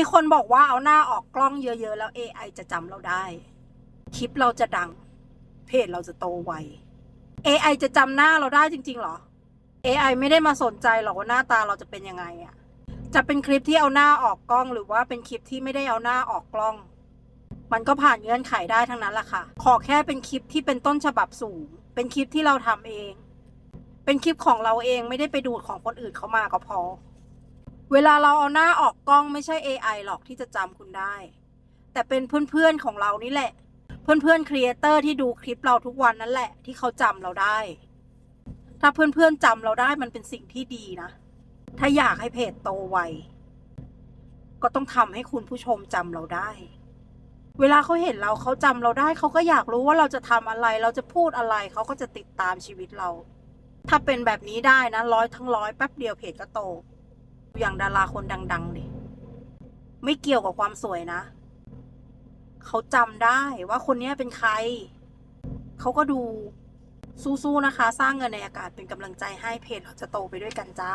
มีคนบอกว่าเอาหน้าออกกล้องเยอะๆ แล้ว AI จะจำเราได้ คลิปเราจะดัง เพจเราจะโตไว AI จะจำหน้าเราได้จริงๆเหรอ AI ไม่ได้มาสนใจหรอกว่าหน้าตาเราจะเป็นยังไงอะจะเป็นคลิปที่เอาหน้าออกกล้อง หรือว่าเป็นคลิปที่ไม่ได้เอาหน้าออกกล้อง มันก็ผ่านเงื่อนไขได้ทั้งนั้นแหละค่ะ ขอแค่เป็นคลิปที่เป็นต้นฉบับสูง เป็นคลิปที่เราทำเอง เป็นคลิปของเราเองไม่ได้ไปดูดของคนอื่นเขามาก็พอ เวลาเราเอาหน้าออกกล้องไม่ใช่ AI หรอกที่จะจำคุณได้ แต่เป็นเพื่อนๆของเรานี่แหละ เพื่อนๆครีเอเตอร์ที่ดูคลิปเราทุกวันนั่นแหละ ที่เขาจำเราได้ ถ้าเพื่อนๆจำเราได้มันเป็นสิ่งที่ดีนะ ถ้าอยากให้เพจโตไวก็ต้องทำให้คุณผู้ชมจำเราได้ เวลาเขาเห็นเราเขาจำเราได้เขาก็อยากรู้ว่าเราจะทำอะไร เราจะพูดอะไรเขาก็จะติดตามชีวิตเรา ถ้าเป็นแบบนี้ได้นะร้อยทั้งร้อยแป๊บเดียวเพจก็โต อย่างดาราคนดัง ๆดิไม่เกี่ยวกับความสวยนะ เขาจำได้ว่าคนนี้เป็นใคร เขาก็ดูสู้ๆนะคะ สร้างเงินในอากาศเป็นกำลังใจให้เพจเราจะโตไปด้วยกันจ้า